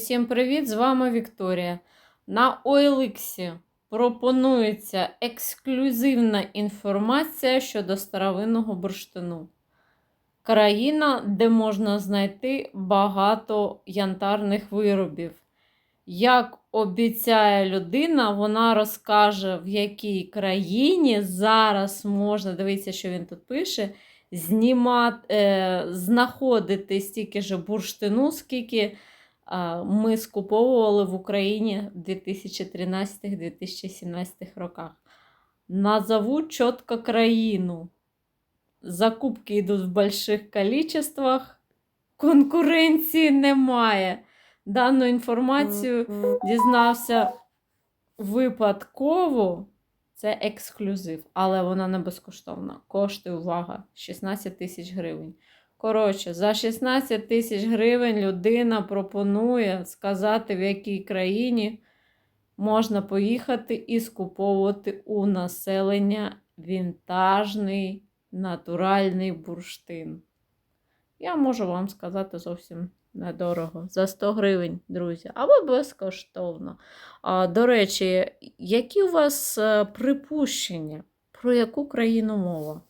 всім привіт! З вами Вікторія. На OLX пропонується ексклюзивна інформація щодо старовинного бурштину. Країна, де можна знайти багато янтарних виробів. Як обіцяє людина, вона розкаже, в якій країні зараз можна, дивіться, що він тут пише, знімати, е, знаходити стільки ж бурштину, скільки ми скуповували в Україні в 2013-2017 роках. Назову чітко країну. Закупки йдуть в больших количествах, конкуренції немає. Дану інформацію дізнався випадково. Це ексклюзив, але вона не безкоштовна. Коштує, увага, 16 тисяч гривень. Коротше, за 16 тисяч гривень людина пропонує сказати, в якій країні можна поїхати і скуповувати у населення вінтажний натуральний бурштин. Я можу вам сказати зовсім недорого. За 100 гривень, друзі, або безкоштовно. А, До речі, які у вас е, припущення, про яку країну мова?